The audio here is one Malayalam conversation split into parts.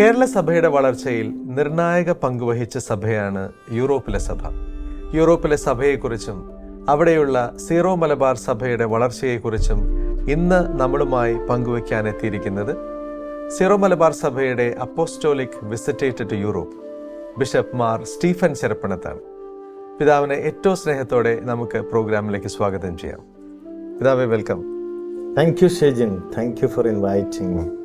കേരള സഭയുടെ വളർച്ചയിൽ നിർണായക പങ്കുവഹിച്ച സഭയാണ് യൂറോപ്പിലെ സഭ. യൂറോപ്പിലെ സഭയെക്കുറിച്ചും അവിടെയുള്ള സീറോ മലബാർ സഭയുടെ വളർച്ചയെക്കുറിച്ചും ഇന്ന് നമ്മളുമായി പങ്കുവയ്ക്കാൻ എത്തിയിരിക്കുന്നത് സീറോ മലബാർ സഭയുടെ apostolic visitator to Europe bishop Mar Stephen ചെറുപ്പണത്താണ്. പിതാവിനെ ഏറ്റവും സ്നേഹത്തോടെ നമുക്ക് പ്രോഗ്രാമിലേക്ക് സ്വാഗതം ചെയ്യാം. പിതാവെ welcome. Thank you Shejin thank you for inviting inviting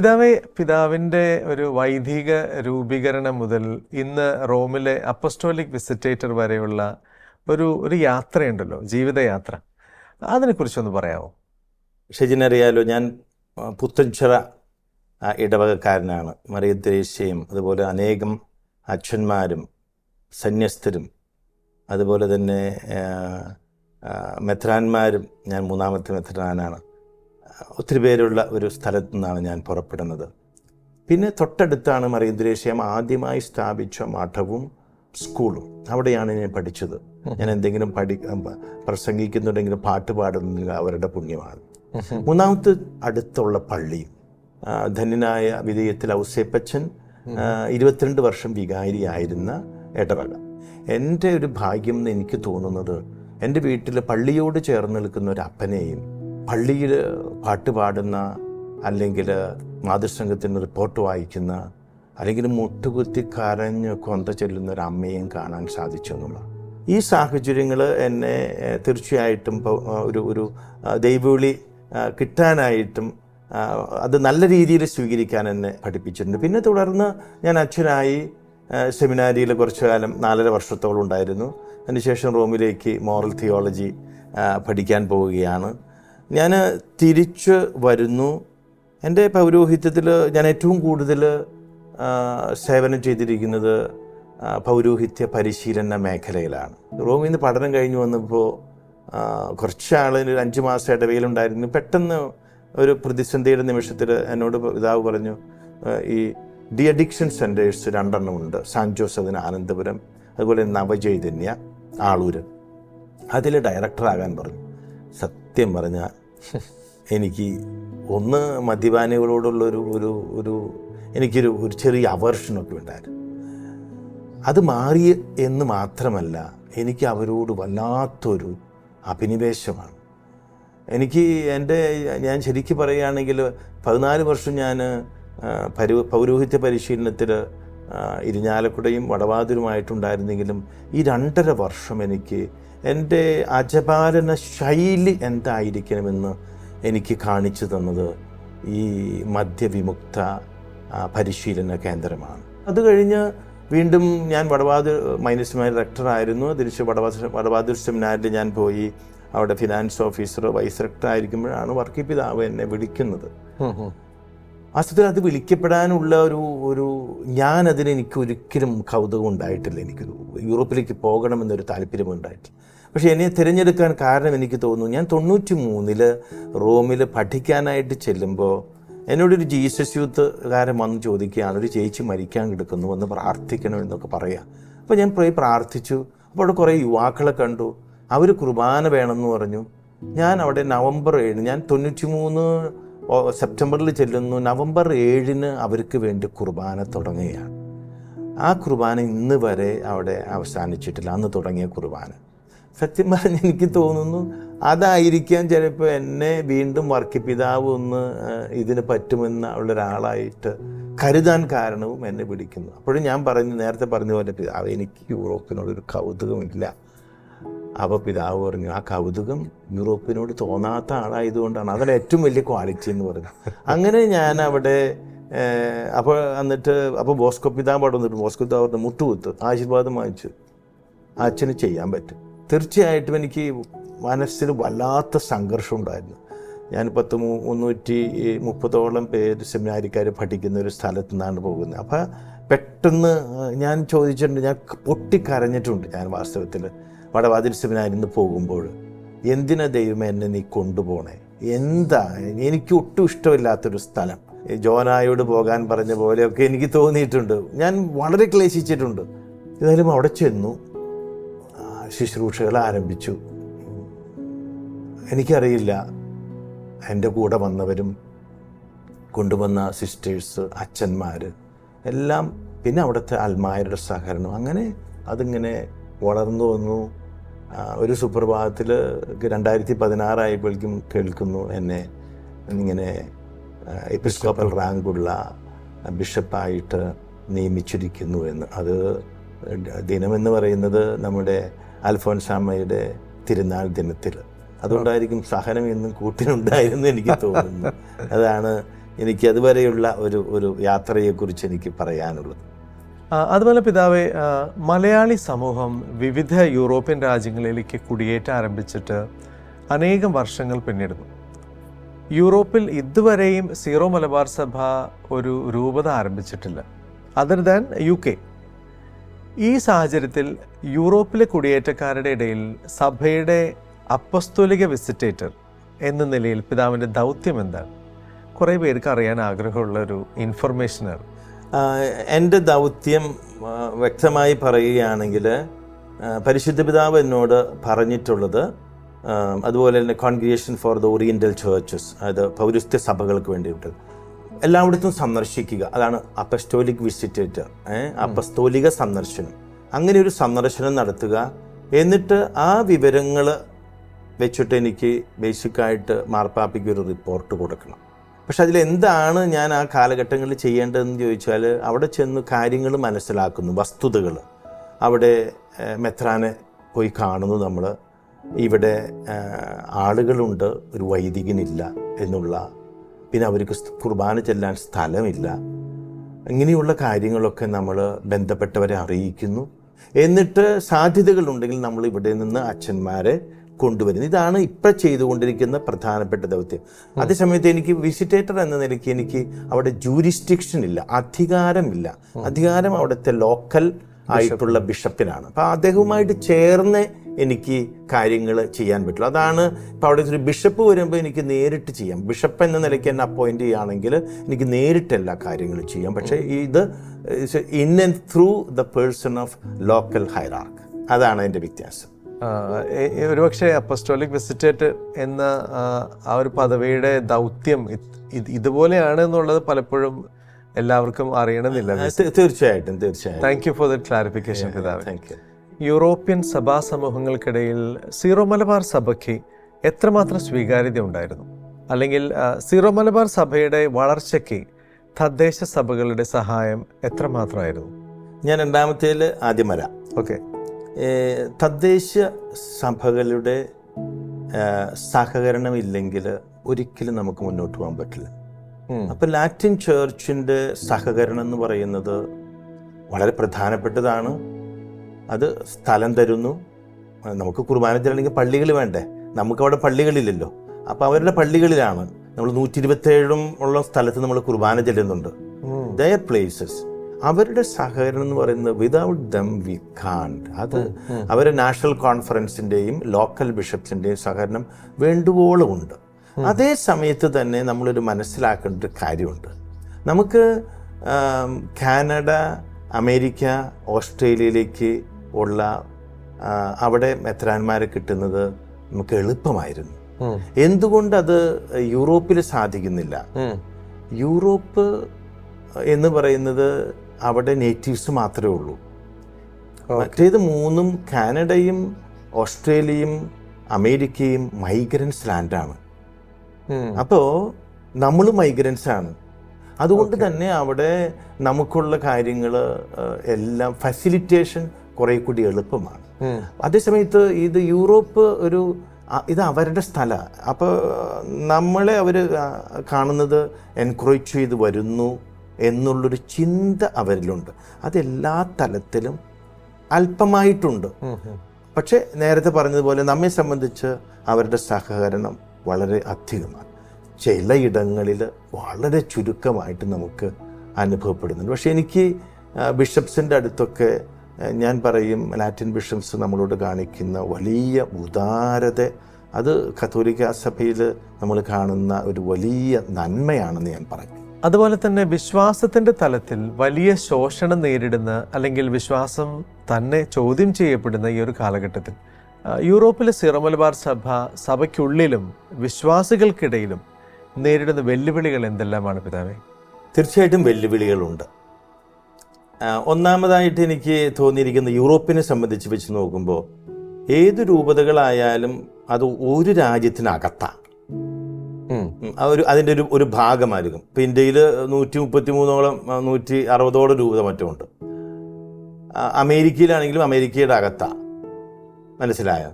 പിതാവെ പിതാവിന്റെ ഒരു വൈദിക രൂപീകരണം മുതൽ ഇന്ന് റോമിലെ അപ്പസ്റ്റോലിക് വിസിറ്റേറ്റർ വരെയുള്ള ഒരു ഒരു യാത്രയുണ്ടല്ലോ ജീവിതയാത്ര. അതിനെക്കുറിച്ചൊന്ന് പറയാമോ? ഷെജിനറിയാലോ ഞാൻ പുത്തഞ്ചിറ ഇടവകക്കാരനാണ്. മറിയ ദേശീയം അതുപോലെ അനേകം അച്ഛന്മാരും സന്യസ്തരും അതുപോലെ തന്നെ മെത്രാന്മാരും ഞാൻ മൂന്നാമത്തെ മെത്രാനാണ്. ഒത്തിരി പേരുള്ള ഒരു സ്ഥലത്തു നിന്നാണ് ഞാൻ പുറപ്പെടുന്നത്. പിന്നെ തൊട്ടടുത്താണ് മറിയദ്രേശ്യം ആദ്യമായി സ്ഥാപിച്ച മഠവും സ്കൂളും. അവിടെയാണ് ഞാൻ പഠിച്ചത്. ഞാൻ എന്തെങ്കിലും പഠി പ്രസംഗിക്കുന്നുണ്ടെങ്കിൽ പാട്ട് പാടുന്നില്ല അവരുടെ പുണ്യമാണ്. മൂന്നാമത്തെ അടുത്തുള്ള പള്ളി ധന്യനായ വിധേയത്തിൽ ഔസേപ്പച്ചൻ ഇരുപത്തിരണ്ട് വർഷം വികാരിയായിരുന്ന ഇടവക എന്റെ ഒരു ഭാഗ്യം എന്ന് എനിക്ക് തോന്നുന്നത് എന്റെ വീട്ടിൽ പള്ളിയോട് ചേർന്ന് നിൽക്കുന്ന ഒരു അപ്പനെയും പള്ളിയിൽ പാട്ട് പാടുന്ന അല്ലെങ്കിൽ മാതൃസംഘത്തിന് റിപ്പോർട്ട് വായിക്കുന്ന അല്ലെങ്കിൽ മുട്ടുകുത്തി കരഞ്ഞ് കൊന്ത ചെല്ലുന്ന ഒരു അമ്മയും കാണാൻ സാധിച്ചു എന്നുള്ള ഈ സാഹചര്യങ്ങൾ എന്നെ തീർച്ചയായിട്ടും ഒരു ഒരു ദൈവവിളി കിട്ടാനായിട്ടും അത് നല്ല രീതിയിൽ സ്വീകരിക്കാൻ എന്നെ പഠിപ്പിച്ചിട്ടുണ്ട്. പിന്നെ തുടർന്ന് ഞാൻ അച്ഛനായി സെമിനാരിയിൽ കുറച്ചു കാലം നാലര വർഷത്തോളം ഉണ്ടായിരുന്നു. അതിനുശേഷം റോമിലേക്ക് മോറൽ തിയോളജി പഠിക്കാൻ പോവുകയാണ്. ഞാൻ തിരിച്ച് വരുന്നു. എന്റെ പൗരോഹിത്യത്തിൽ ഞാൻ ഏറ്റവും കൂടുതൽ സേവനം ചെയ്തിരിക്കുന്നത് പൗരോഹിത്യ പരിശീലന മേഖലയിലാണ്. റോമിൽ നിന്ന് പഠനം കഴിഞ്ഞ് വന്നപ്പോൾ കുറച്ച് ആൾ ഒരു അഞ്ച് മാസം ഇടവേലുണ്ടായിരുന്നു പെട്ടെന്ന് ഒരു പ്രതിസന്ധിയുടെ നിമിഷത്തിൽ എന്നോട് പിതാവ് പറഞ്ഞു ഈ ഡി അഡിക്ഷൻ സെന്റേഴ്സ് രണ്ടെണ്ണം ഉണ്ട്. സാൻ ജോസഫിന് ആനന്ദപുരം അതുപോലെ നവചൈതന്യ ആളൂർ അതിൽ ഡയറക്ടറാകാൻ പറഞ്ഞു. സത്യം പറഞ്ഞാൽ എനിക്ക് ഒന്ന് മദ്യപാനികളോടുള്ളൊരു ഒരു ഒരു എനിക്കൊരു ഒരു ചെറിയ അവേർഷനൊക്കെ ഉണ്ടായിരുന്നു. അത് മാറി എന്ന് മാത്രമല്ല എനിക്ക് അവരോട് വല്ലാത്തൊരു അഭിനിവേശമാണ്. എനിക്ക് എന്റെ ഞാൻ ശരിക്കും പറയുകയാണെങ്കിൽ പതിനാല് വർഷം ഞാൻ പരു പൗരോഹിത്യ പരിശീലനത്തിൽ ഇരിഞ്ഞാലക്കുടയും വടവാതിരുമായിട്ടുണ്ടായിരുന്നെങ്കിലും ഈ രണ്ടര വർഷം എനിക്ക് എന്റെ അജപാലന ശൈലി എന്തായിരിക്കണമെന്ന് എനിക്ക് കാണിച്ചു തന്നത് ഈ മദ്യവിമുക്ത പരിശീലന കേന്ദ്രമാണ്. അത് കഴിഞ്ഞ് വീണ്ടും ഞാൻ വടവാതിർ മൈനസ് റെക്ടർ റെക്ടറായിരുന്നു. തിരിച്ച് വടവാ വടവാതിർ സെമിനാരിൽ ഞാൻ പോയി അവിടെ ഫിനാൻസ് ഓഫീസർ വൈസ് റെക്ടർ ആയിരിക്കുമ്പോഴാണ് വർക്കി പിതാവ് എന്നെ വിളിക്കുന്നത് വാസ്തവത്തിൽ അത് വിളിക്കപ്പെടാനുള്ള ഒരു ഒരു ഞാൻ അതിന് എനിക്ക് ഒരിക്കലും കൗതുകം ഉണ്ടായിട്ടില്ല. എനിക്ക് യൂറോപ്പിലേക്ക് പോകണമെന്നൊരു താല്പര്യം ഉണ്ടായിട്ടില്ല പക്ഷേ എന്നെ തിരഞ്ഞെടുക്കാൻ കാരണം എനിക്ക് തോന്നുന്നു. ഞാൻ തൊണ്ണൂറ്റി മൂന്നിൽ റോമിൽ പഠിക്കാനായിട്ട് ചെല്ലുമ്പോൾ എന്നോടൊരു ജീസസ് യൂത്തുകാരൻ വന്ന് ചോദിക്കുകയാണ് ഒരു ചേച്ചി മരിക്കാൻ കിടക്കുന്നു എന്ന് പ്രാർത്ഥിക്കണം എന്നൊക്കെ പറയാം. അപ്പോൾ ഞാൻ പോയി പ്രാർത്ഥിച്ചു. അപ്പോൾ അവിടെ കുറേ യുവാക്കളെ കണ്ടു. അവർ കുർബാന വേണമെന്ന് പറഞ്ഞു. ഞാൻ അവിടെ നവംബർ ഏഴ് ഞാൻ തൊണ്ണൂറ്റി മൂന്ന് സെപ്റ്റംബറിൽ ചെല്ലുന്നു. നവംബർ ഏഴിന് അവർക്ക് വേണ്ടി കുർബാന തുടങ്ങുകയാണ്. ആ കുർബാന ഇന്ന് വരെ അവിടെ അവസാനിച്ചിട്ടില്ല. അന്ന് തുടങ്ങിയ കുർബാന. സത്യം പറഞ്ഞ് എനിക്ക് തോന്നുന്നു അതായിരിക്കാം ചിലപ്പോൾ എന്നെ വീണ്ടും വർക്കിപ്പിതാവ് ഒന്ന് ഇതിന് പറ്റുമെന്ന ഉള്ള ഒരാളായിട്ട് കരുതാൻ കാരണവും എന്നെ പിടിക്കുന്നു. അപ്പോഴും ഞാൻ പറഞ്ഞു നേരത്തെ പറഞ്ഞ പോലെ പിതാവ് എനിക്ക് യൂറോപ്പിനോടൊരു കൗതുകമില്ല. അപ്പോൾ പിതാവ് പറഞ്ഞു ആ കൗതുകം യൂറോപ്പിനോട് തോന്നാത്ത ആളായതുകൊണ്ടാണ്. അതാണ് ഏറ്റവും വലിയ ക്വാളിറ്റി എന്ന് പറഞ്ഞു അങ്ങനെ ഞാൻ അവിടെ അപ്പോൾ എന്നിട്ട് അപ്പോൾ ബോസ്കോ പിതാവ് അവിടെ വന്നിട്ട് ബോസ്കോ പിതാവ് മുട്ടുകുത്ത് ആശീർവാദം വാങ്ങിച്ചു അച്ഛന് ചെയ്യാൻ പറ്റും. തീർച്ചയായിട്ടും എനിക്ക് മനസ്സിൽ വല്ലാത്ത സംഘർഷം ഉണ്ടായിരുന്നു. ഞാൻ പത്ത് മുന്നൂറ്റി മുപ്പതോളം പേര് സെമിനാരിക്കാർ പഠിക്കുന്ന ഒരു സ്ഥലത്തു നിന്നാണ് പോകുന്നത്. അപ്പം പെട്ടെന്ന് ഞാൻ ചോദിച്ചിട്ടുണ്ട് ഞാൻ പൊട്ടിക്കരഞ്ഞിട്ടുണ്ട് ഞാൻ വാസ്തവത്തിൽ വടവാതിൽ സെമിനാരിൽ നിന്ന് പോകുമ്പോൾ. എന്തിനാ ദൈവം എന്നെ നീ കൊണ്ടുപോണേ? എന്താ? എനിക്ക് ഒട്ടും ഇഷ്ടമില്ലാത്തൊരു സ്ഥലം. ജോനായോട് പോകാൻ പറഞ്ഞ പോലെയൊക്കെ എനിക്ക് തോന്നിയിട്ടുണ്ട്. ഞാൻ വളരെ ക്ലേശിച്ചിട്ടുണ്ട്. ഏതായാലും അവിടെ ചെന്നു. ശുശ്രൂഷകൾ ആരംഭിച്ചു. എനിക്കറിയില്ല എന്റെ കൂടെ വന്നവരും കൊണ്ടുവന്ന സിസ്റ്റേഴ്സ് അച്ഛന്മാർ എല്ലാം പിന്നെ അവിടുത്തെ അൽമായരുടെ സഹകരണം. അങ്ങനെ അതിങ്ങനെ വളർന്നു വന്നു. ഒരു സുപ്രഭാതത്തിൽ രണ്ടായിരത്തി പതിനാറായപ്പോഴേക്കും കേൾക്കുന്നു എന്നെ. ഇങ്ങനെ എപ്പിസ്കോപ്പൽ റാങ്കുള്ള ബിഷപ്പായിട്ട് നിയമിച്ചിരിക്കുന്നു എന്ന്. അത് ദിനമെന്ന് പറയുന്നത് നമ്മുടെ അൽഫോൻസാമ്മയുടെ തിരുനാൾ ദിനത്തിൽ. അതുകൊണ്ടായിരിക്കും സഹനം എന്നും കൂട്ടിനുണ്ടായിരുന്നു എനിക്ക് തോന്നുന്നു. അതാണ് എനിക്ക് അതുവരെയുള്ള ഒരു ഒരു യാത്രയെക്കുറിച്ച് എനിക്ക് പറയാനുള്ളത്. അതുപോലെ പിതാവേ മലയാളി സമൂഹം വിവിധ യൂറോപ്യൻ രാജ്യങ്ങളിലേക്ക് കുടിയേറ്റം ആരംഭിച്ചിട്ട് അനേകം വർഷങ്ങൾ പിന്നിടുന്നു. യൂറോപ്പിൽ ഇതുവരെയും സീറോ മലബാർ സഭ ഒരു രൂപത ആരംഭിച്ചിട്ടില്ല. അതർ ദാൻ യു കെ ഈ സാഹചര്യത്തിൽ യൂറോപ്പിലെ കുടിയേറ്റക്കാരുടെ ഇടയിൽ സഭയുടെ അപ്പസ്തോലിക വിസിറ്റേറ്റർ എന്ന നിലയിൽ പിതാവിന്റെ ദൗത്യം എന്താണ്? കുറേ പേർക്ക് അറിയാൻ ആഗ്രഹമുള്ള ഒരു ഇൻഫർമേഷനാണ് എന്റെ ദൗത്യം വ്യക്തമായി പറയുകയാണെങ്കിൽ പരിശുദ്ധ പിതാവ് എന്നോട് പറഞ്ഞിട്ടുള്ളത് അതുപോലെ തന്നെ congregation for the oriental churches അതായത് പൗരസ്ത്യ സഭകൾക്ക് വേണ്ടിയിട്ട്. എല്ലായിടത്തും സന്ദർശിക്കുക. അതാണ് അപ്പസ്റ്റോലിക് വിസിറ്റേറ്റർ അപ്പസ്തോലിക സന്ദർശനം. അങ്ങനെ ഒരു സന്ദർശനം നടത്തുക. എന്നിട്ട് ആ വിവരങ്ങൾ വെച്ചിട്ട് എനിക്ക് ബേസിക്കായിട്ട് മാർപ്പാപ്പിക്ക് ഒരു റിപ്പോർട്ട് കൊടുക്കണം. പക്ഷെ അതിൽ എന്താണ് ഞാൻ ആ കാലഘട്ടങ്ങളിൽ ചെയ്യേണ്ടതെന്ന് ചോദിച്ചാൽ അവിടെ ചെന്ന് കാര്യങ്ങൾ മനസ്സിലാക്കുന്നു വസ്തുതകൾ. അവിടെ മെത്രാനെ പോയി കാണുന്നു നമ്മൾ. ഇവിടെ ആളുകളുണ്ട് ഒരു വൈദികനില്ല എന്നുള്ള പിന്നെ അവർക്ക് കുർബാന ചെല്ലാൻ സ്ഥലമില്ല. ഇങ്ങനെയുള്ള കാര്യങ്ങളൊക്കെ നമ്മൾ ബന്ധപ്പെട്ടവരെ അറിയിക്കുന്നു. എന്നിട്ട് സാധ്യതകളുണ്ടെങ്കിൽ നമ്മൾ ഇവിടെ നിന്ന് അച്ഛന്മാരെ കൊണ്ടുവരുന്നു. ഇതാണ് ഇപ്പം ചെയ്തുകൊണ്ടിരിക്കുന്ന പ്രധാനപ്പെട്ട ദൗത്യം. അതേസമയത്ത് എനിക്ക് വിസിറ്റേറ്റർ എന്ന നിലയ്ക്ക് എനിക്ക് അവിടെ ജൂരിസ്ഡിക്ഷൻ ഇല്ല. അധികാരമില്ല അധികാരം അവിടുത്തെ ലോക്കൽ ആയിട്ടുള്ള ബിഷപ്പിനാണ്. അപ്പം അദ്ദേഹവുമായിട്ട് ചേർന്ന് എനിക്ക് കാര്യങ്ങൾ ചെയ്യാൻ പറ്റുള്ളൂ. അതാണ് ഇപ്പം അവിടെ ഒരു ബിഷപ്പ് വരുമ്പോൾ എനിക്ക് നേരിട്ട് ചെയ്യാം. ബിഷപ്പ് എന്ന നിലയ്ക്ക് എന്നെ അപ്പോയിന്റ് ചെയ്യുകയാണെങ്കിൽ എനിക്ക് നേരിട്ട് എല്ലാ കാര്യങ്ങളും ചെയ്യാം. പക്ഷേ ഇത് in and through the person of local hierarchy. അതാണ് എന്റെ വ്യത്യാസം. ഒരുപക്ഷെ അപ്പസ്റ്റോളിക് വിസിറ്റേറ്റ് എന്ന ആ, ഒരു പദവിയുടെ ദൗത്യം ഇത് ഇത് ഇതുപോലെയാണ് എന്നുള്ളത് പലപ്പോഴും എല്ലാവർക്കും അറിയണമെന്നില്ല. തീർച്ചയായിട്ടും തീർച്ചയായിട്ടും. Thank you for the clarification പിതാവ്. താങ്ക് യു യൂറോപ്യൻ സഭാ സമൂഹങ്ങൾക്കിടയിൽ സീറോ മലബാർ സഭയ്ക്ക് എത്രമാത്രം സ്വീകാര്യത ഉണ്ടായിരുന്നു അല്ലെങ്കിൽ സീറോ മലബാർ സഭയുടെ വളർച്ചയ്ക്ക് തദ്ദേശ സഭകളുടെ സഹായം എത്രമാത്രമായിരുന്നു? ഞാൻ രണ്ടാമത്തേൽ ആദ്യം വരാം. ഓക്കെ. തദ്ദേശ സഭകളുടെ സഹകരണം ഇല്ലെങ്കിൽ ഒരിക്കലും നമുക്ക് മുന്നോട്ട് പോകാൻ പറ്റില്ല. അപ്പം ലാറ്റിൻ ചേർച്ചിന്റെ സഹകരണം എന്ന് പറയുന്നത് വളരെ പ്രധാനപ്പെട്ടതാണ്. അത് സ്ഥലം തരുന്നു. നമുക്ക് കുർബാന ചെല്ലണമെങ്കിൽ പള്ളികൾ വേണ്ടേ? നമുക്കവിടെ പള്ളികളില്ലല്ലോ. അപ്പോൾ അവരുടെ പള്ളികളിലാണ് നമ്മൾ നൂറ്റി ഇരുപത്തേഴും ഉള്ള സ്ഥലത്ത് നമ്മൾ കുർബാന ചെല്ലുന്നുണ്ട്. ദയർ പ്ലേസസ് അവരുടെ സഹകരണം എന്ന് പറയുന്നത് വിതൗട്ട് ദം വി കാണ്ട് അത് അവരെ നാഷണൽ കോൺഫറൻസിന്റെയും ലോക്കൽ ബിഷപ്സിന്റെയും സഹകരണം വേണ്ടുവോളം ഉണ്ട്. അതേ സമയത്ത് തന്നെ നമ്മളൊരു മനസ്സിലാക്കേണ്ട ഒരു കാര്യമുണ്ട്. നമുക്ക് കാനഡ അമേരിക്ക ഓസ്ട്രേലിയയിലേക്ക് ഉള്ള അവിടെ മെത്രാന്മാരെ കിട്ടുന്നത് നമുക്ക് എളുപ്പമായിരുന്നു. എന്തുകൊണ്ട് അത് യൂറോപ്പിൽ സാധിക്കുന്നില്ല? യൂറോപ്പ് എന്ന് പറയുന്നത് അവിടെ നേറ്റീവ്സ് മാത്രമേ ഉള്ളൂ. മറ്റേത് മൂന്നും കാനഡയും ഓസ്ട്രേലിയയും അമേരിക്കയും മൈഗ്രൻസ് ലാൻഡാണ് അപ്പോൾ നമ്മൾ മൈഗ്രൻസ് ആണ്. അതുകൊണ്ട് തന്നെ അവിടെ നമുക്കുള്ള കാര്യങ്ങൾ എല്ലാം ഫെസിലിറ്റേഷൻ കുറെ കൂടി എളുപ്പമാണ്. അതേസമയത്ത് ഇത് യൂറോപ്പ് ഒരു ഇത് അവരുടെ സ്ഥല. അപ്പോൾ നമ്മളെ അവർ കാണുന്നത് എൻക്രോച്ച് ചെയ്ത് വരുന്നു എന്നുള്ളൊരു ചിന്ത അവരിലുണ്ട്. അതെല്ലാ തലത്തിലും അല്പമായിട്ടുണ്ട്. പക്ഷേ നേരത്തെ പറഞ്ഞതുപോലെ നമ്മെ സംബന്ധിച്ച് അവരുടെ സഹകരണം വളരെ അധികമാണ്. ചിലയിടങ്ങളിൽ വളരെ ചുരുക്കമായിട്ട് നമുക്ക് അനുഭവപ്പെടുന്നുണ്ട്. പക്ഷേ എനിക്ക് ബിഷപ്സിന്റെ അടുത്തൊക്കെ ഞാൻ പറയും ലാറ്റിൻ ബിഷപ്സ് നമ്മളോട് കാണിക്കുന്ന വലിയ ഉദാരത. അത് കത്തോലിക്ക സഭയിൽ നമ്മൾ കാണുന്ന ഒരു വലിയ നന്മയാണെന്ന് ഞാൻ പറയും. അതുപോലെ തന്നെ വിശ്വാസത്തിന്റെ തലത്തിൽ വലിയ ശോഷണം നേരിടുന്ന അല്ലെങ്കിൽ വിശ്വാസം തന്നെ ചോദ്യം ചെയ്യപ്പെടുന്ന ഈ ഒരു കാലഘട്ടത്തിൽ യൂറോപ്പിലെ സിറമലബാർ സഭ സഭയ്ക്കുള്ളിലും വിശ്വാസികൾക്കിടയിലും നേരിടുന്ന വെല്ലുവിളികൾ എന്തെല്ലാമാണ് പിതാവേ? തീർച്ചയായിട്ടും വെല്ലുവിളികളുണ്ട്. ഒന്നാമതായിട്ട് എനിക്ക് തോന്നിയിരിക്കുന്ന യൂറോപ്പിനെ സംബന്ധിച്ച് വെച്ച് നോക്കുമ്പോൾ ഏത് രൂപതകളായാലും അത് ഒരു രാജ്യത്തിനകത്താണ് ഒരു അതിന്റെ ഒരു ഒരു ഭാഗമായിരിക്കും. ഇപ്പം ഇന്ത്യയിൽ നൂറ്റി മുപ്പത്തി മൂന്നോളം നൂറ്റി അറുപതോളം രൂപ മറ്റുമുണ്ട്. അമേരിക്കയിലാണെങ്കിലും അമേരിക്കയുടെ അകത്താണ് മനസ്സിലായ?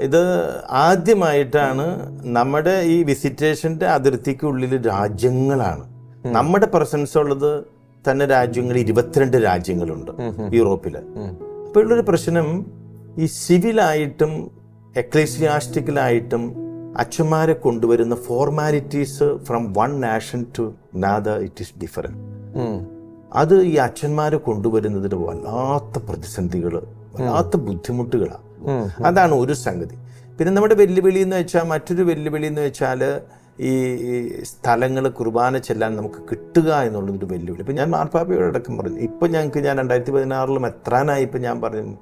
ഇത് ആദ്യമായിട്ടാണ് നമ്മുടെ ഈ വിസിറ്റേഷന്റെ അതിർത്തിക്കുള്ളിൽ രാജ്യങ്ങളാണ്. നമ്മുടെ പ്രസൻസ് ഉള്ളത് തന്നെ രാജ്യങ്ങൾ ഇരുപത്തിരണ്ട് രാജ്യങ്ങളുണ്ട് യൂറോപ്പിൽ ഉള്ളൊരു പ്രശ്നം ഈ സിവിലായിട്ടും എക്ലേസിയാസ്റ്റിക്കലായിട്ടും അച്ഛന്മാരെ കൊണ്ടുവരുന്ന formalities from one nation to another it is different. അത് ഈ അച്ഛന്മാരെ കൊണ്ടുവരുന്നതിന് വല്ലാത്ത പ്രതിസന്ധികൾ വല്ലാത്ത ബുദ്ധിമുട്ടുകളാണ് അതാണ് ഒരു സംഗതി. പിന്നെ നമ്മുടെ വെല്ലുവിളി എന്ന് വെച്ചാൽ മറ്റൊരു വെല്ലുവിളി എന്ന് വെച്ചാൽ ഈ സ്ഥലങ്ങൾ കുർബാന ചെല്ലാൻ നമുക്ക് കിട്ടുക എന്നുള്ളതൊരു വെല്ലുവിളി. ഇപ്പം ഞാൻ മാർപ്പാപ്പയോട് അടക്കം പറഞ്ഞു ഇപ്പം ഞങ്ങൾക്ക് ഞാൻ രണ്ടായിരത്തി പതിനാറിലും എത്രാനായി ഇപ്പം ഞാൻ പറഞ്ഞു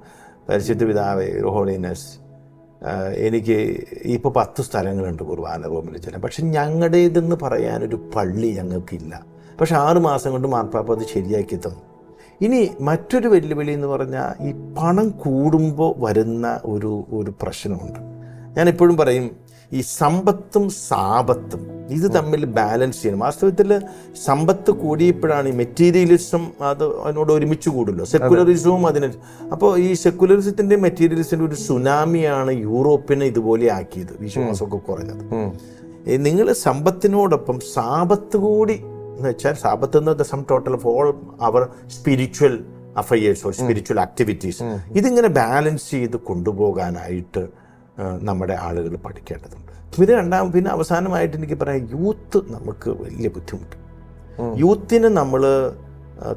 പരിശുദ്ധ പിതാവേ ഹോളിനെസ് എനിക്ക് ഇപ്പോൾ പത്ത് സ്ഥലങ്ങളുണ്ട് കുർബാന റൂമിൽ ചെല്ലാൻ. പക്ഷെ ഞങ്ങളുടേതെന്ന് പറയാനൊരു പള്ളി ഞങ്ങൾക്കില്ല. പക്ഷെ ആറ് മാസം കൊണ്ട് മാർപ്പാപ്പ അത് ശരിയാക്കി തന്നു. ഇനി മറ്റൊരു വെല്ലുവിളി എന്ന് പറഞ്ഞാൽ ഈ പണം കൂടുമ്പോൾ വരുന്ന ഒരു ഒരു പ്രശ്നമുണ്ട്. ഞാൻ എപ്പോഴും പറയും ഈ സമ്പത്തും സാപത്തും ഇത് തമ്മിൽ ബാലൻസ് ചെയ്യണം. വാസ്തവത്തിൽ സമ്പത്ത് കൂടിയപ്പോഴാണ് ഈ മെറ്റീരിയലിസം അത് അതിനോട് ഒരുമിച്ച് കൂടുമല്ലോ സെക്കുലറിസവും അതിന്. അപ്പോൾ ഈ സെക്കുലറിസത്തിന്റെ മെറ്റീരിയലിസത്തിന്റെ ഒരു സുനാമിയാണ് യൂറോപ്പിനെ ഇതുപോലെ ആക്കിയത് വിശ്വാസമൊക്കെ കുറഞ്ഞത്. നിങ്ങൾ സമ്പത്തിനോടൊപ്പം സാപത്ത് കൂടി എന്ന് വെച്ചാൽ സാപത്ത് എന്നത് sum total of all our spiritual affairs or spiritual activities ഇതിങ്ങനെ ബാലൻസ് ചെയ്ത് കൊണ്ടുപോകാനായിട്ട് നമ്മുടെ ആളുകൾ പഠിക്കേണ്ടതുണ്ട്. ഇത് രണ്ടാം പിന്നെ അവസാനമായിട്ട് എനിക്ക് പറയാം യൂത്ത് നമുക്ക് വലിയ ബുദ്ധിമുട്ട്. യൂത്തിന് നമ്മൾ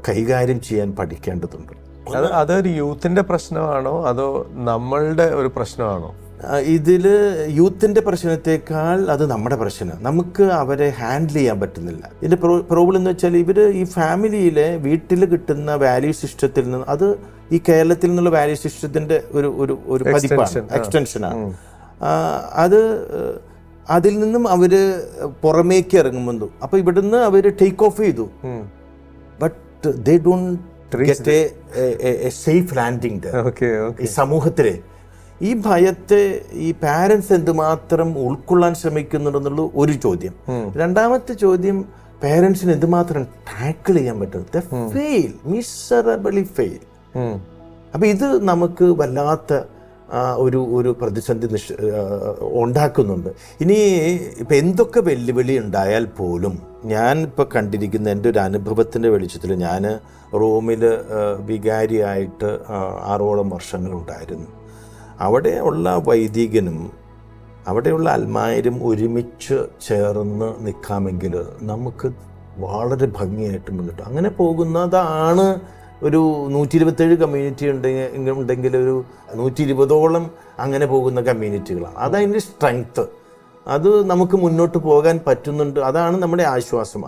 കൈകാര്യം ചെയ്യാൻ പഠിക്കേണ്ടതുണ്ട്. അത് അതൊരു യൂത്തിന്റെ പ്രശ്നമാണോ? അതോ നമ്മളുടെ ഒരു പ്രശ്നമാണോ? ഇതിൽ യൂത്തിന്റെ പ്രശ്നത്തെക്കാൾ അത് നമ്മുടെ പ്രശ്നം. നമുക്ക് അവരെ ഹാൻഡിൽ ചെയ്യാൻ പറ്റുന്നില്ല. ഇതിന്റെ പ്രോബ്ലം എന്ന് വെച്ചാൽ ഇവർ ഈ ഫാമിലിയിലെ വീട്ടിൽ കിട്ടുന്ന വാല്യൂ സിസ്റ്റത്തിൽ നിന്ന് അത് ഈ കേരളത്തിൽ നിന്നുള്ള വാല്യൂ സിസ്റ്റത്തിന്റെ ഒരു ഒരു ഒരു പതിപ്പാണ്. എക്സ്റ്റൻഷനാണ് അത് അതിൽ നിന്നും അവർ പുറമേക്ക് ഇറങ്ങുമ്പോൾ അപ്പോൾ ഇവിടുന്ന് അവർ ടേക്ക് ഓഫ് ചെയ്തു. But they don't get a safe landing ഈ സമൂഹത്തിലെ. ഈ ഭയത്തെ ഈ പാരൻസ് എന്തുമാത്രം ഉൾക്കൊള്ളാൻ ശ്രമിക്കുന്നുണ്ടെന്നുള്ള ഒരു ചോദ്യം. രണ്ടാമത്തെ ചോദ്യം പാരൻസിന് എന്തുമാത്രം ടാക്കിൾ ചെയ്യാൻ പറ്റും? ഫെയിൽ മിസറബിളി ഫെയിൽ അപ്പൊ ഇത് നമുക്ക് വല്ലാത്ത ഒരു ഒരു പ്രതിസന്ധി നിഷ് ഉണ്ടാക്കുന്നുണ്ട്. ഇനി ഇപ്പം എന്തൊക്കെ വെല്ലുവിളി ഉണ്ടായാൽ പോലും ഞാൻ ഇപ്പോൾ കണ്ടിരിക്കുന്ന എന്റെ ഒരു അനുഭവത്തിന്റെ വെളിച്ചത്തിൽ ഞാൻ റോമിൽ വികാരിയായിട്ട് ആറോളം വർഷങ്ങളുണ്ടായിരുന്നു അവിടെ ഉള്ള വൈദികനും അവിടെയുള്ള അൽമായരും ഒരുമിച്ച് ചേർന്ന് നിൽക്കാമെങ്കിൽ നമുക്ക് വളരെ ഭംഗിയായിട്ട് മുന്നോട്ട് അങ്ങനെ പോകുന്നതാണ് ഒരു നൂറ്റി ഇരുപത്തേഴ് കമ്മ്യൂണിറ്റി ഉണ്ടെങ്കിൽ ഉണ്ടെങ്കിൽ ഒരു നൂറ്റി ഇരുപതോളം അങ്ങനെ പോകുന്ന കമ്മ്യൂണിറ്റികളാണ് അതതിന്റെ സ്ട്രെങ്ത്ത് അത് നമുക്ക് മുന്നോട്ട് പോകാൻ പറ്റുന്നുണ്ട്. അതാണ് നമ്മുടെ ആശ്വാസം.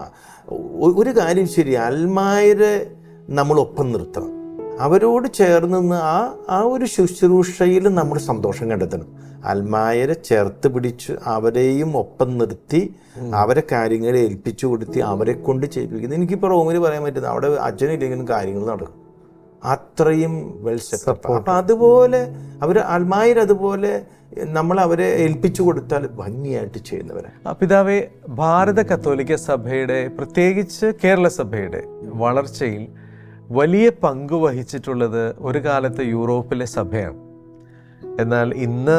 ഒരു കാര്യം ശരി അൽമായരെ നമ്മളൊപ്പം നിർത്തണം. അവരോട് ചേർന്ന് നിന്ന് ആ ആ ഒരു ശുശ്രൂഷയിൽ നമ്മൾ സന്തോഷം കണ്ടെത്തണം. അൽമായരെ ചേർത്ത് പിടിച്ച് അവരെയും ഒപ്പം നിർത്തി അവരെ കാര്യങ്ങളെ ഏൽപ്പിച്ചു കൊടുത്തി അവരെ കൊണ്ട് ചെയ്യിപ്പിക്കുന്നത് എനിക്കിപ്പോൾ റോമിൽ പറയാൻ പറ്റുന്നത് അവിടെ അച്ഛനില്ലെങ്കിലും കാര്യങ്ങൾ നടക്കും. അത്രയും വെൽ സെറ്റപ്പ് അപ്പം അതുപോലെ അവർ അൽമായർ അതുപോലെ നമ്മൾ അവരെ ഏൽപ്പിച്ചു കൊടുത്താൽ ഭംഗിയായിട്ട് ചെയ്യുന്നവരെ. പിതാവെ ഭാരത കത്തോലിക്ക സഭയുടെ പ്രത്യേകിച്ച് കേരള സഭയുടെ വളർച്ചയിൽ വലിയ പങ്ക് വഹിച്ചിട്ടുള്ളത് ഒരു കാലത്ത് യൂറോപ്പിലെ സഭയാണ്. എന്നാൽ ഇന്ന്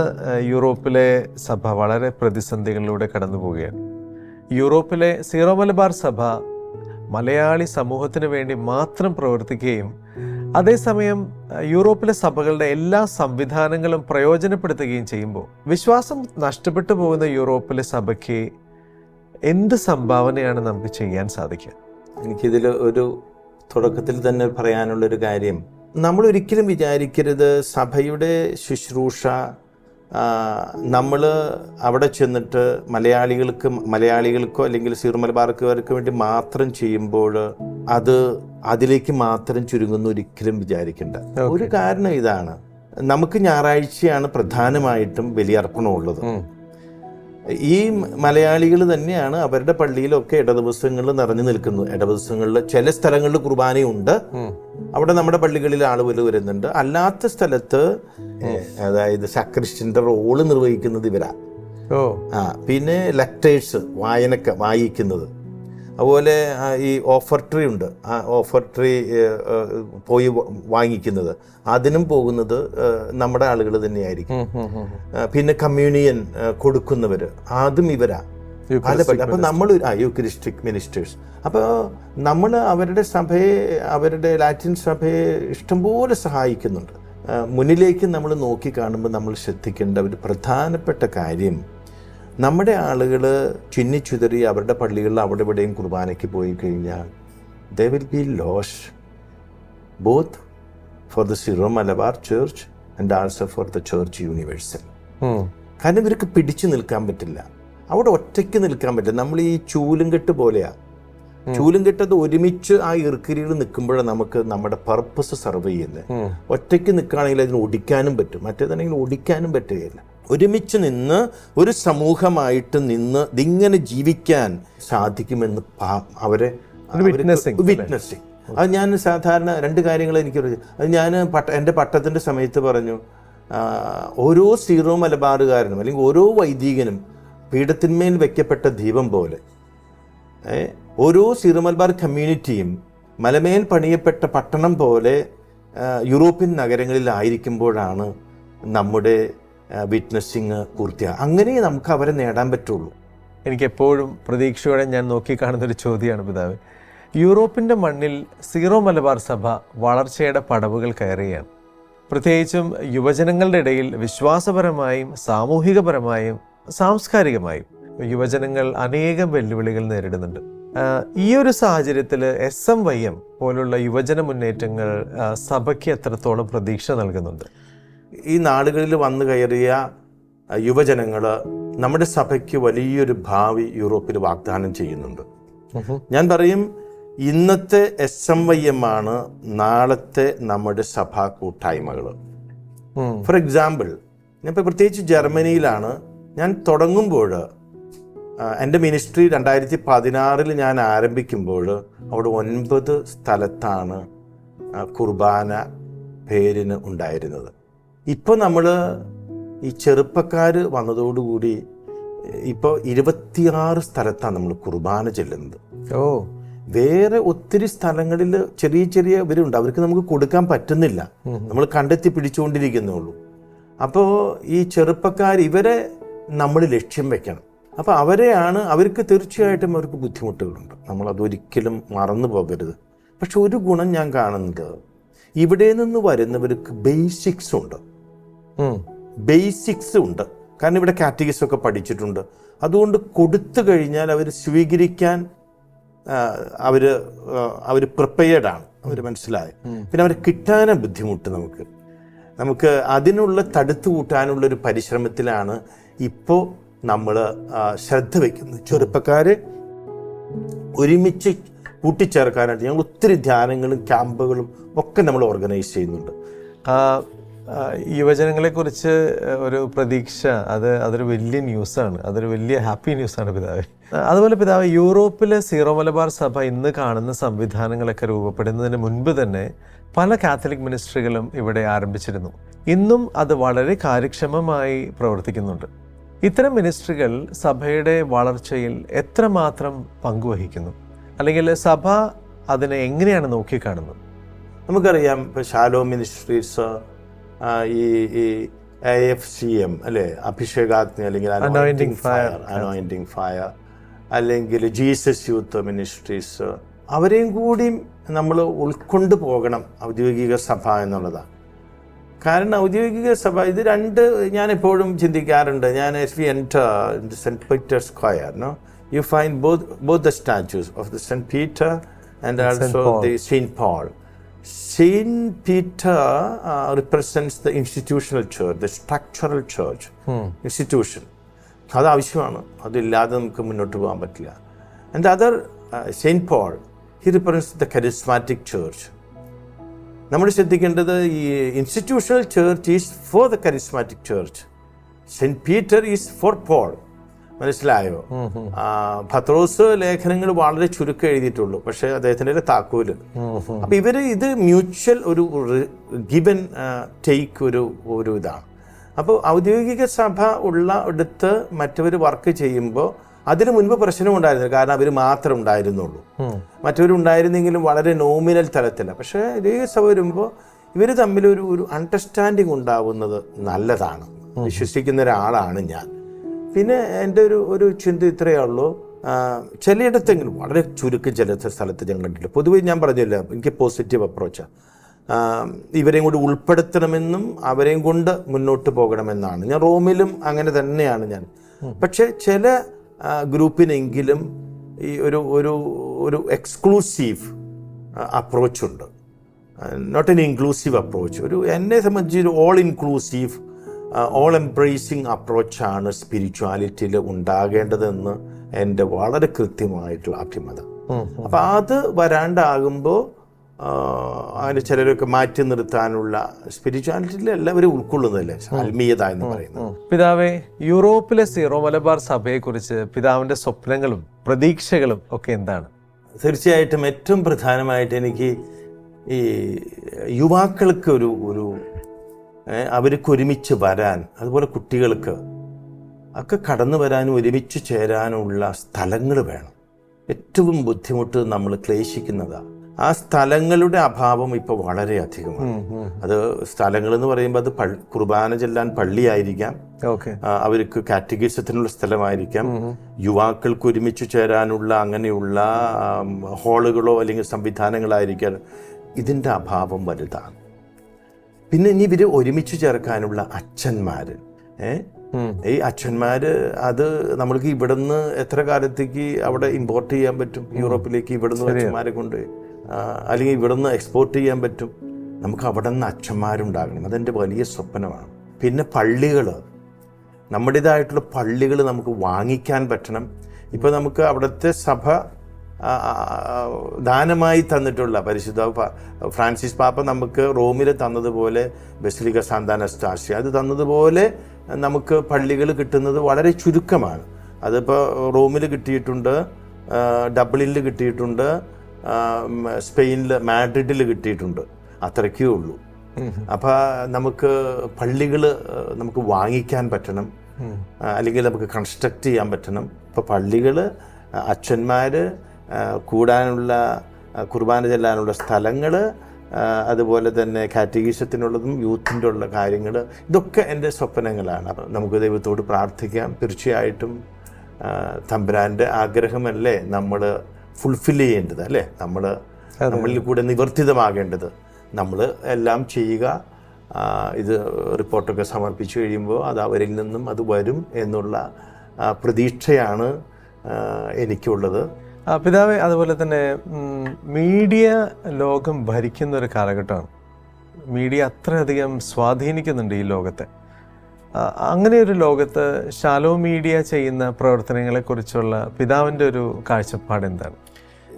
യൂറോപ്പിലെ സഭ വളരെ പ്രതിസന്ധികളിലൂടെ കടന്നു പോവുകയാണ്. യൂറോപ്പിലെ സീറോ മലബാർ സഭ മലയാളി സമൂഹത്തിന് വേണ്ടി മാത്രം പ്രവർത്തിക്കുകയും അതേസമയം യൂറോപ്പിലെ സഭകളുടെ എല്ലാ സംവിധാനങ്ങളും പ്രയോജനപ്പെടുത്തുകയും ചെയ്യുമ്പോൾ വിശ്വാസം നഷ്ടപ്പെട്ടു പോകുന്ന യൂറോപ്പിലെ സഭയ്ക്ക് എന്ത് സംഭാവനയാണ് നമുക്ക് ചെയ്യാൻ സാധിക്കുക? എനിക്കിതിൽ ഒരു തുടക്കത്തിൽ തന്നെ പറയാനുള്ളൊരു കാര്യം. നമ്മൾ ഒരിക്കലും വിചാരിക്കരുത് സഭയുടെ ശുശ്രൂഷ നമ്മൾ അവിടെ ചെന്നിട്ട് മലയാളികൾക്ക് മലയാളികൾക്കോ അല്ലെങ്കിൽ സീറോ മലബാർക്കാർക്ക് വേണ്ടി മാത്രം ചെയ്യുമ്പോൾ അത് അതിലേക്ക് മാത്രം ചുരുങ്ങുന്ന ഒരിക്കലും വിചാരിക്കേണ്ട. ഒരു കാരണം ഇതാണ്. നമുക്ക് ഞായറാഴ്ചയാണ് പ്രധാനമായിട്ടും ബലിയർപ്പണമുള്ളത്. ഈ മലയാളികൾ തന്നെയാണ് അവരുടെ പള്ളിയിലൊക്കെ ഇടദിവസങ്ങളിൽ നിറഞ്ഞു നിൽക്കുന്നത്. ഇടദിവസങ്ങളിൽ ചില സ്ഥലങ്ങളിൽ കുർബാനയുണ്ട്. അവിടെ നമ്മുടെ പള്ളികളിൽ ആളുകൾ വരുന്നുണ്ട്. അല്ലാത്ത സ്ഥലത്ത് അതായത് സക്രിസ്റ്റിന്റെ റോൾ നിർവഹിക്കുന്നത് ഇവരാ. ഓ. ആ പിന്നെ ലെക്ടേഴ്സ് വായനക്ക വായിക്കുന്നത്. അതുപോലെ ഈ ഓഫർ ട്രീ ഉണ്ട്. ആ ഓഫർ ട്രീ പോയി വാങ്ങിക്കുന്നത്. അതിനും പോകുന്നത് നമ്മുടെ ആളുകൾ തന്നെയായിരിക്കും. പിന്നെ കമ്മ്യൂണിയൻ കൊടുക്കുന്നവർ അതും ഇവരാ. പല അപ്പൊ നമ്മൾ ആ യൂക്രിസ്റ്റിക് മിനിസ്റ്റേഴ്സ് അപ്പോൾ നമ്മൾ അവരുടെ സഭയെ അവരുടെ ലാറ്റിൻ സഭയെ ഇഷ്ടംപോലെ സഹായിക്കുന്നുണ്ട്. മുന്നിലേക്ക് നമ്മൾ നോക്കി കാണുമ്പോൾ നമ്മൾ ശ്രദ്ധിക്കേണ്ട ഒരു പ്രധാനപ്പെട്ട കാര്യം നമ്മുടെ ആളുകൾ ചിന്നിച്ചുതറി അവരുടെ പള്ളികളിൽ അവിടെ ഇവിടെയും കുർബാനയ്ക്ക് പോയി കഴിഞ്ഞാൽ they will be lost both for the Syro Malabar church and also for the church universal. കാരണം ഇവർക്ക് പിടിച്ചു നിൽക്കാൻ പറ്റില്ല. അവിടെ ഒറ്റയ്ക്ക് നിൽക്കാൻ പറ്റില്ല. നമ്മൾ ഈ ചൂലും കെട്ട് പോലെയാ. ചൂലും കെട്ടത് ഒരുമിച്ച് ആ ഇറുക്കിരിയിൽ നിൽക്കുമ്പോഴാണ് നമുക്ക് നമ്മുടെ പർപ്പസ് സർവ് ചെയ്യുന്നത്. ഒറ്റയ്ക്ക് നിൽക്കുകയാണെങ്കിൽ അതിന് ഒടിക്കാനും പറ്റും. മറ്റേതാണെങ്കിൽ ഒടിക്കാനും പറ്റുകയില്ല. ഒരുമിച്ച് നിന്ന് ഒരു സമൂഹമായിട്ട് നിന്ന് ഇതിങ്ങനെ ജീവിക്കാൻ സാധിക്കുമെന്ന് അവരെ വിറ്റ്നസ്സിങ് അത് ഞാൻ സാധാരണ രണ്ട് കാര്യങ്ങൾ എനിക്ക് അത് ഞാൻ പട്ട എന്റെ പട്ടത്തിന്റെ സമയത്ത് പറഞ്ഞു ഓരോ സീറോ മലബാറുകാരനും അല്ലെങ്കിൽ ഓരോ വൈദികനും പീഠത്തിന്മേൽ വെക്കപ്പെട്ട ദീപം പോലെ ഓരോ സീറോ മലബാർ കമ്മ്യൂണിറ്റിയും മലമേൽ പണിയപ്പെട്ട പട്ടണം പോലെ യൂറോപ്യൻ നഗരങ്ങളിലായിരിക്കുമ്പോഴാണ് നമ്മുടെ വിറ്റ്നസ്സിങ് പൂർത്തിയാകും അങ്ങനെ നമുക്ക് അവരെ നേടാൻ പറ്റുള്ളൂ. എനിക്ക് എപ്പോഴും പ്രതീക്ഷയോടെ ഞാൻ നോക്കിക്കാണുന്ന ഒരു ചോദ്യമാണ് പിതാവ്. യൂറോപ്പിന്റെ മണ്ണിൽ സീറോ മലബാർ സഭ വളർച്ചയുടെ പടവുകൾ കയറുകയാണ് പ്രത്യേകിച്ചും യുവജനങ്ങളുടെ ഇടയിൽ വിശ്വാസപരമായും സാമൂഹികപരമായും സാംസ്കാരികമായും യുവജനങ്ങൾ അനേകം വെല്ലുവിളികൾ നേരിടുന്നുണ്ട്. ഈ ഒരു സാഹചര്യത്തിൽ എസ് എം വൈ എം പോലുള്ള യുവജന മുന്നേറ്റങ്ങൾ സഭയ്ക്ക് എത്രത്തോളം പ്രതീക്ഷ നൽകുന്നുണ്ട്? ഈ നാടുകളിൽ വന്നു കയറിയ യുവജനങ്ങൾ നമ്മുടെ സഭയ്ക്ക് വലിയൊരു ഭാവി യൂറോപ്പിൽ വാഗ്ദാനം ചെയ്യുന്നുണ്ട്. ഞാൻ പറയും ഇന്നത്തെ എസ് എം വൈ എം ആണ് നാളത്തെ നമ്മുടെ സഭാ കൂട്ടായ്മകൾ ഫോർ എക്സാമ്പിൾ ഞാൻ ഇപ്പോൾ പ്രത്യേകിച്ച് ജർമ്മനിയിലാണ്. ഞാൻ തുടങ്ങുമ്പോൾ എന്റെ മിനിസ്ട്രി രണ്ടായിരത്തി പതിനാറിൽ ഞാൻ ആരംഭിക്കുമ്പോൾ അവിടെ ഒൻപത് സ്ഥലത്താണ് കുർബാന പേരിന് ഉണ്ടായിരുന്നത്. ഇപ്പോൾ നമ്മൾ ഈ ചെറുപ്പക്കാർ വന്നതോടുകൂടി ഇപ്പോൾ ഇരുപത്തിയാറ് സ്ഥലത്താണ് നമ്മൾ കുർബാന ചെല്ലുന്നത്. ഓ. വേറെ ഒത്തിരി സ്ഥലങ്ങളിൽ ചെറിയ ചെറിയ ഇവരുണ്ട്. അവർക്ക് നമുക്ക് കൊടുക്കാൻ പറ്റുന്നില്ല. നമ്മൾ കണ്ടെത്തി പിടിച്ചുകൊണ്ടിരിക്കുന്നുള്ളൂ. അപ്പോൾ ഈ ചെറുപ്പക്കാർ ഇവരെ നമ്മൾ ലക്ഷ്യം വെക്കണം. അപ്പോൾ അവരെയാണ് അവർക്ക് തീർച്ചയായിട്ടും അവർക്ക് ബുദ്ധിമുട്ടുകളുണ്ട്. നമ്മൾ അതൊരിക്കലും മറന്നു പോകരുത്. പക്ഷെ ഒരു ഗുണം ഞാൻ കാണുന്നത് ഇവിടെ നിന്ന് വരുന്നവർക്ക് ബേസിക്സ് ഉണ്ട്. ബേസിക്സ് ഉണ്ട്. കാരണം ഇവിടെ കാറ്റഗറീസ് ഒക്കെ പഠിച്ചിട്ടുണ്ട്. അതുകൊണ്ട് കൊടുത്തു കഴിഞ്ഞാൽ അവർ സ്വീകരിക്കാൻ അവർ അവർ ആണ്. അവർ മനസ്സിലായി. പിന്നെ അവരെ കിട്ടാനും ബുദ്ധിമുട്ട് നമുക്ക്. നമുക്ക് അതിനുള്ള തടുത്തു കൂട്ടാനുള്ള ഒരു പരിശ്രമത്തിലാണ് ഇപ്പോൾ നമ്മൾ ശ്രദ്ധ വയ്ക്കുന്നത് ചെറുപ്പക്കാർ ഒരുമിച്ച് കൂട്ടിച്ചേർക്കാനായിട്ട് ഞങ്ങൾ ഒത്തിരി ധ്യാനങ്ങളും ക്യാമ്പുകളും ഒക്കെ നമ്മൾ ഓർഗനൈസ് ചെയ്യുന്നുണ്ട്. യുവജനങ്ങളെക്കുറിച്ച് ഒരു പ്രതീക്ഷ അത് അതൊരു വലിയ ന്യൂസാണ്. അതൊരു വലിയ ഹാപ്പി ന്യൂസാണ് പിതാവ്. അതുപോലെ പിതാവ് യൂറോപ്പിലെ സീറോ മലബാർ സഭ ഇന്ന് കാണുന്ന സംവിധാനങ്ങളൊക്കെ രൂപപ്പെടുന്നതിന് മുൻപ് തന്നെ പല കാത്തലിക് മിനിസ്ട്രികളും ഇവിടെ ആരംഭിച്ചിരുന്നു. ഇന്നും അത് വളരെ കാര്യക്ഷമമായി പ്രവർത്തിക്കുന്നുണ്ട്. ഇത്തരം മിനിസ്ട്രികൾ സഭയുടെ വളർച്ചയിൽ എത്രമാത്രം പങ്കുവഹിക്കുന്നു? അല്ലെങ്കിൽ സഭ അതിനെ എങ്ങനെയാണ് നോക്കിക്കാണുന്നത്? നമുക്കറിയാം ഇപ്പോൾ ഷാലോ മിനിസ്ട്രീസ് ഈ ഈ എഫ് സി എം അല്ലേ? അഭിഷേകാഗ്നി അല്ലെങ്കിൽ അനോയിന്റിങ് ഫയർ അനോയിന്റിങ് ഫയർ അല്ലെങ്കിൽ ജീസസ് യൂത്ത് മിനിസ്ട്രീസ് അവരെയും കൂടി നമ്മൾ ഉൾക്കൊണ്ട് പോകണം ഔദ്യോഗിക സഭ എന്നുള്ളതാണ്. കാരണം ഔദ്യോഗിക സഭ ഇത് രണ്ട് ഞാൻ എപ്പോഴും ചിന്തിക്കാറുണ്ട്. ഞാൻ as we enter Saint Peter square no you find both both the statues of the Saint Peter and also the Saint Paul. Saint Peter uh, represents the institutional church, the structural church, institution. അത് ആവശ്യമാണ് അതില്ലാതെ നമുക്ക് മുന്നോട്ട് പോകാൻ പറ്റില്ല. And other Saint Paul he represents the charismatic church നമ്മൾ ശ്രദ്ധിക്കേണ്ടത് ഈ institutional church is for the charismatic church Saint Peter is for Paul മനസ്സിലായോ? ഭത്രോസ് ലേഖനങ്ങൾ വളരെ ചുരുക്കം എഴുതിയിട്ടുള്ളൂ. പക്ഷെ അദ്ദേഹത്തിന്റെ താക്കോൽ. അപ്പൊ ഇവർ ഇത് മ്യൂച്വൽ ഒരു ഗിവൻ ടേക്ക് ഒരു ഒരു ഇതാണ്. അപ്പോൾ ഔദ്യോഗിക സഭ ഉള്ള അടുത്ത് മറ്റവർ വർക്ക് ചെയ്യുമ്പോൾ അതിന് മുൻപ് പ്രശ്നം പ്രശ്നമുണ്ടായിരുന്നു കാരണം അവർ മാത്രം ഉണ്ടായിരുന്നുള്ളൂ. മറ്റവരുണ്ടായിരുന്നെങ്കിലും വളരെ നോമിനൽ തലത്തില്ല പക്ഷെ ഔദ്യോഗിക സഭ വരുമ്പോൾ ഇവർ തമ്മിൽ ഒരു ഒരു അണ്ടർസ്റ്റാൻഡിങ് ഉണ്ടാവുന്നത് നല്ലതാണ്. വിശ്വസിക്കുന്ന ഒരാളാണ് ഞാൻ. പിന്നെ എന്റെ ഒരു ഒരു ചിന്ത ഇത്രയേ ഉള്ളൂ. ചിലയിടത്തെങ്കിലും വളരെ ചുരുക്കം ചില സ്ഥലത്ത് ഞാൻ കണ്ടിട്ടില്ല പൊതുവെ ഞാൻ പറഞ്ഞില്ല എനിക്ക് പോസിറ്റീവ് അപ്രോച്ചാണ് ഇവരെയും കൂടി ഉൾപ്പെടുത്തണമെന്നും അവരെയും കൊണ്ട് മുന്നോട്ട് പോകണമെന്നാണ്. ഞാൻ റോമിലും അങ്ങനെ തന്നെയാണ് ഞാൻ. പക്ഷേ ചില ഗ്രൂപ്പിനെങ്കിലും ഈ ഒരു ഒരു ഒരു എക്സ്ക്ലൂസീവ് അപ്രോച്ചുണ്ട് നോട്ട് എൻ ഇൻക്ലൂസീവ് അപ്രോച്ച് ഒരു എന്നെ സംബന്ധിച്ച് ഒരു ഓൾ ഇൻക്ലൂസീവ് ഓൾ എംബ്രേസിങ് അപ്രോച്ചാണ് സ്പിരിച്വാലിറ്റിയിൽ ഉണ്ടാകേണ്ടതെന്ന് എന്റെ വളരെ കൃത്യമായിട്ടുള്ള അഭിമത. അപ്പം അത് വരാണ്ടാകുമ്പോൾ അതിന് ചിലരൊക്കെ മാറ്റി നിർത്താനുള്ള സ്പിരിച്വാലിറ്റിയിൽ എല്ലാവരും ഉൾക്കൊള്ളുന്നതല്ലേ? ആത്മീയത എന്ന് പറയുന്നത്. പിതാവേ യൂറോപ്പിലെ സീറോ മലബാർ സഭയെക്കുറിച്ച് പിതാവിന്റെ സ്വപ്നങ്ങളും പ്രതീക്ഷകളും ഒക്കെ എന്താണ്? തീർച്ചയായിട്ടും ഏറ്റവും പ്രധാനമായിട്ട് എനിക്ക് ഈ യുവാക്കൾക്ക് ഒരു ഒരു അവർക്ക് ഒരുമിച്ച് വരാൻ അതുപോലെ കുട്ടികൾക്ക് ഒക്കെ കടന്നു വരാനും ഒരുമിച്ച് ചേരാനുമുള്ള സ്ഥലങ്ങൾ വേണം. ഏറ്റവും ബുദ്ധിമുട്ട് നമ്മൾ ക്ലേശിക്കുന്നതാണ് ആ സ്ഥലങ്ങളുടെ അഭാവം ഇപ്പോൾ വളരെ അധികമാണ്. അത് സ്ഥലങ്ങൾ എന്ന് പറയുമ്പോൾ അത് കുർബാന ചെല്ലാൻ പള്ളിയായിരിക്കാം. ഓക്കെ. അവർക്ക് കാറ്റഗറിസത്തിനുള്ള സ്ഥലമായിരിക്കാം. യുവാക്കൾക്ക് ഒരുമിച്ച് ചേരാനുള്ള അങ്ങനെയുള്ള ഹോളുകളോ ഹാളുകളോ അല്ലെങ്കിൽ സംവിധാനങ്ങളായിരിക്കാം ഇതിന്റെ അഭാവം വലുതാണ്. പിന്നെ ഇനി ഇവർ ഒരുമിച്ച് ചേർക്കാനുള്ള അച്ഛന്മാർ ഏ? ഈ അച്ഛന്മാര് അത് നമ്മൾക്ക് ഇവിടുന്ന് എത്ര കാലത്തേക്ക് അവിടെ ഇമ്പോർട്ട് ചെയ്യാൻ പറ്റും? യൂറോപ്പിലേക്ക് ഇവിടുന്ന് അച്ഛന്മാരെ കൊണ്ട് അല്ലെങ്കിൽ ഇവിടുന്ന് എക്സ്പോർട്ട് ചെയ്യാൻ പറ്റും? നമുക്ക് അവിടെ നിന്ന് അച്ഛന്മാരുണ്ടാകണം. അതെന്റെ വലിയ സ്വപ്നമാണ്. പിന്നെ പള്ളികൾ നമ്മുടേതായിട്ടുള്ള പള്ളികൾ നമുക്ക് വാങ്ങിക്കാൻ പറ്റണം. ഇപ്പോൾ നമുക്ക് അവിടുത്തെ സഭ ദാനമായി തന്നിട്ടുള്ള പരിശുദ്ധ ഫ്രാൻസിസ് പാപ്പ നമുക്ക് റോമിൽ തന്നതുപോലെ ബസിലിക സാന്താന സ്റ്റാസി അത് തന്നതുപോലെ നമുക്ക് പള്ളികൾ കിട്ടുന്നത് വളരെ ചുരുക്കമാണ്. അതിപ്പോൾ റോമിൽ കിട്ടിയിട്ടുണ്ട് ഡബ്ലിനിൽ കിട്ടിയിട്ടുണ്ട് സ്പെയിനിൽ മാഡ്രിഡിൽ കിട്ടിയിട്ടുണ്ട്. അത്രയ്ക്കേ ഉള്ളൂ. അപ്പോൾ നമുക്ക് പള്ളികൾ നമുക്ക് വാങ്ങിക്കാൻ പറ്റണം. അല്ലെങ്കിൽ നമുക്ക് കൺസ്ട്രക്റ്റ് ചെയ്യാൻ പറ്റണം. ഇപ്പോൾ പള്ളികൾ അച്ഛന്മാർ കൂടാനുള്ള കുർബാന ചെല്ലാനുള്ള സ്ഥലങ്ങൾ അതുപോലെ തന്നെ കാറ്റഗീസത്തിനുള്ളതും യൂത്തിന്റെ ഉള്ള കാര്യങ്ങൾ ഇതൊക്കെ എന്റെ സ്വപ്നങ്ങളാണ്. അപ്പം നമുക്ക് ദൈവത്തോട് പ്രാർത്ഥിക്കാം. തീർച്ചയായിട്ടും തമ്പുരാന്റെ ആഗ്രഹമല്ലേ നമ്മൾ ഫുൾഫിൽ ചെയ്യേണ്ടത് അല്ലേ? നമ്മൾ നമ്മളിൽ കൂടെ നിവർത്തിതമാകേണ്ടത്. നമ്മൾ എല്ലാം ചെയ്യുക ഇത് റിപ്പോർട്ടൊക്കെ സമർപ്പിച്ചു കഴിയുമ്പോൾ അത് അവരിൽ നിന്നും അത് വരും എന്നുള്ള പ്രതീക്ഷയാണ് എനിക്കുള്ളത്. പിതാവേ അതുപോലെ തന്നെ മീഡിയ ലോകം ഭരിക്കുന്ന ഒരു കാലഘട്ടമാണ്. മീഡിയ അത്രയധികം സ്വാധീനിക്കുന്നുണ്ട് ഈ ലോകത്തെ. അങ്ങനെ ഒരു ലോകത്ത് ഷാലോ മീഡിയ ചെയ്യുന്ന പ്രവർത്തനങ്ങളെക്കുറിച്ചുള്ള പിതാവിന്റെ ഒരു കാഴ്ചപ്പാട് എന്താണ്?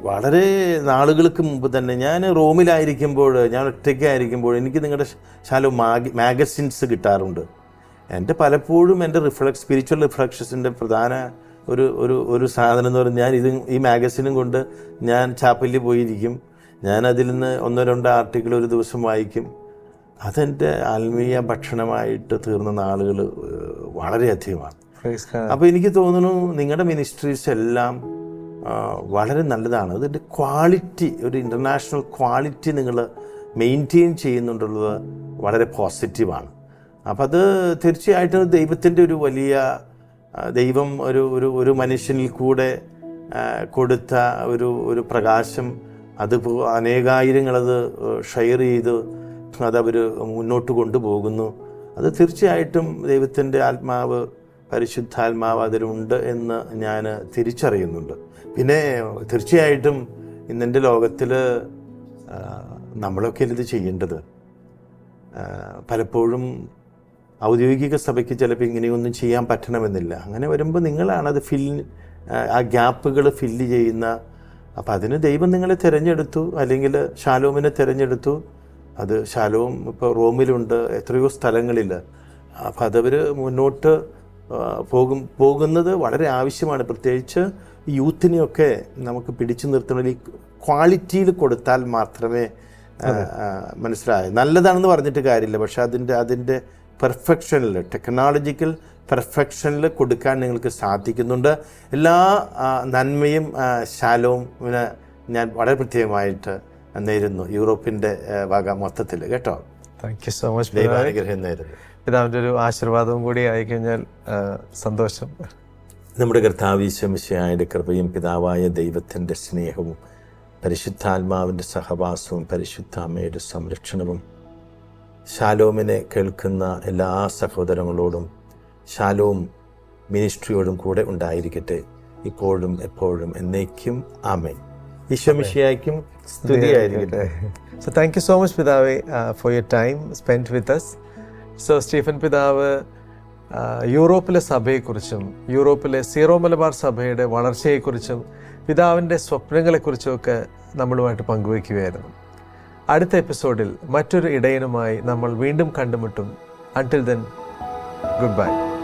വളരെ നാളുകൾക്ക് മുമ്പ് തന്നെ ഞാൻ റോമിലായിരിക്കുമ്പോൾ ഞാൻ ഒറ്റയ്ക്കായിരിക്കുമ്പോൾ എനിക്ക് നിങ്ങളുടെ ശാലോ മാഗസിൻസ് കിട്ടാറുണ്ട്. എന്റെ പലപ്പോഴും എന്റെ റിഫ്ലക്സ് സ്പിരിച്വൽ റിഫ്ലക്ഷൻസിന്റെ പ്രധാന ഒരു ഒരു ഒരു സാധനം എന്ന് പറഞ്ഞാൽ ഞാൻ ഇത് ഈ മാഗസിനും കൊണ്ട് ഞാൻ ചാപ്പലിൽ പോയിരിക്കും. ഞാൻ അതിൽ നിന്ന് ഒന്നോ രണ്ടോ ആർട്ടിക്കിൾ ഒരു ദിവസം വായിക്കും. അതെന്റെ ആത്മീയ ഭക്ഷണമായിട്ട് തീർന്ന നാളുകൾ വളരെയധികമാണ്. അപ്പോൾ എനിക്ക് തോന്നുന്നു നിങ്ങളുടെ മിനിസ്ട്രീസ് എല്ലാം വളരെ നല്ലതാണ്. അതിന്റെ ക്വാളിറ്റി ഒരു ഇന്റർനാഷണൽ ക്വാളിറ്റി നിങ്ങൾ മെയിന്റെയിൻ ചെയ്യുന്നുണ്ടുള്ളത് വളരെ പോസിറ്റീവാണ്. അപ്പോൾ അത് തീർച്ചയായിട്ടും ദൈവത്തിന്റെ ഒരു വലിയ ദൈവം ഒരു ഒരു ഒരു മനുഷ്യനിൽ കൂടെ കൊടുത്ത ഒരു ഒരു പ്രകാശം അത് അനേകായിരങ്ങളത് ഷെയർ ചെയ്ത് അതവർ മുന്നോട്ട് കൊണ്ടുപോകുന്നു. അത് തീർച്ചയായിട്ടും ദൈവത്തിന്റെ ആത്മാവ് പരിശുദ്ധാത്മാവ് അതിലുണ്ട് എന്ന് ഞാൻ തിരിച്ചറിയുന്നുണ്ട്. പിന്നെ തീർച്ചയായിട്ടും ഇന്നെന്റെ ലോകത്തിൽ നമ്മളൊക്കെ ഇത് ചെയ്യേണ്ടത്? പലപ്പോഴും ഔദ്യോഗിക സഭയ്ക്ക് ചിലപ്പോൾ ഇങ്ങനെയൊന്നും ചെയ്യാൻ പറ്റണമെന്നില്ല. അങ്ങനെ വരുമ്പോൾ നിങ്ങളാണ് അത് ഫിൽ ആ ഗ്യാപ്പുകൾ ഫില്ല് ചെയ്യുന്ന. അപ്പം അതിന് ദൈവം നിങ്ങളെ തിരഞ്ഞെടുത്തു. അല്ലെങ്കിൽ ഷാലോമിനെ തിരഞ്ഞെടുത്തു. അത് ശാലോം ഇപ്പോൾ റോമിലുണ്ട്. എത്രയോ സ്ഥലങ്ങളിൽ. അപ്പം അതവർ മുന്നോട്ട് പോകും. പോകുന്നത് വളരെ ആവശ്യമാണ്. പ്രത്യേകിച്ച് യൂത്തിനെയൊക്കെ നമുക്ക് പിടിച്ചു നിർത്തണമെങ്കിൽ ഈ ക്വാളിറ്റിയിൽ കൊടുത്താൽ മാത്രമേ മനസ്സിലായി. നല്ലതാണെന്ന് പറഞ്ഞിട്ട് കാര്യമില്ല. പക്ഷെ അതിന്റെ അതിന്റെ പെർഫെക്ഷനിൽ ടെക്നോളജിക്കൽ പെർഫെക്ഷനിൽ കൊടുക്കാൻ നിങ്ങൾക്ക് സാധിക്കുന്നുണ്ട്. എല്ലാ നന്മയും ശാലവും ഞാൻ വളരെ പ്രത്യേകമായിട്ട് നേരുന്നു യൂറോപ്പിന്റെ വക മൊത്തത്തിൽ കേട്ടോ? താങ്ക് യു സോ മച്ച് ദൈവാനുഗ്രഹം നേരുന്നു. പിതാവിന്റെ ഒരു ആശീർവാദവും കൂടി ആയിക്കഴിഞ്ഞാൽ സന്തോഷം. നമ്മുടെ കർത്താവീശ്വമിശയായുടെ കൃപയും പിതാവായ ദൈവത്തിന്റെ സ്നേഹവും പരിശുദ്ധാത്മാവിന്റെ സഹവാസവും പരിശുദ്ധ അമ്മയുടെ സംരക്ഷണവും ശാലോമിനെ കേൾക്കുന്ന എല്ലാ സഹോദരങ്ങളോടും ശാലോം മിനിസ്ട്രിയോടും കൂടെ ഉണ്ടായിരിക്കട്ടെ. ഇപ്പോഴും എപ്പോഴും എന്നേക്കും ആമേൻ. സ്തുതി സ്തുതിയായിരിക്കട്ടെ. So thank you so much പിതാവ് for your time spend with us so Stephen പിതാവ് ആ, യൂറോപ്പിലെ സഭയെക്കുറിച്ചും യൂറോപ്പിലെ സീറോ മലബാർ സഭയുടെ വളർച്ചയെക്കുറിച്ചും പിതാവിന്റെ സ്വപ്നങ്ങളെക്കുറിച്ചും ഒക്കെ നമ്മളുമായിട്ട് പങ്കുവയ്ക്കുകയായിരുന്നു. അടുത്ത എപ്പിസോഡിൽ മറ്റൊരു ഇടയനുമായി നമ്മൾ വീണ്ടും കണ്ടുമുട്ടും. Until then good bye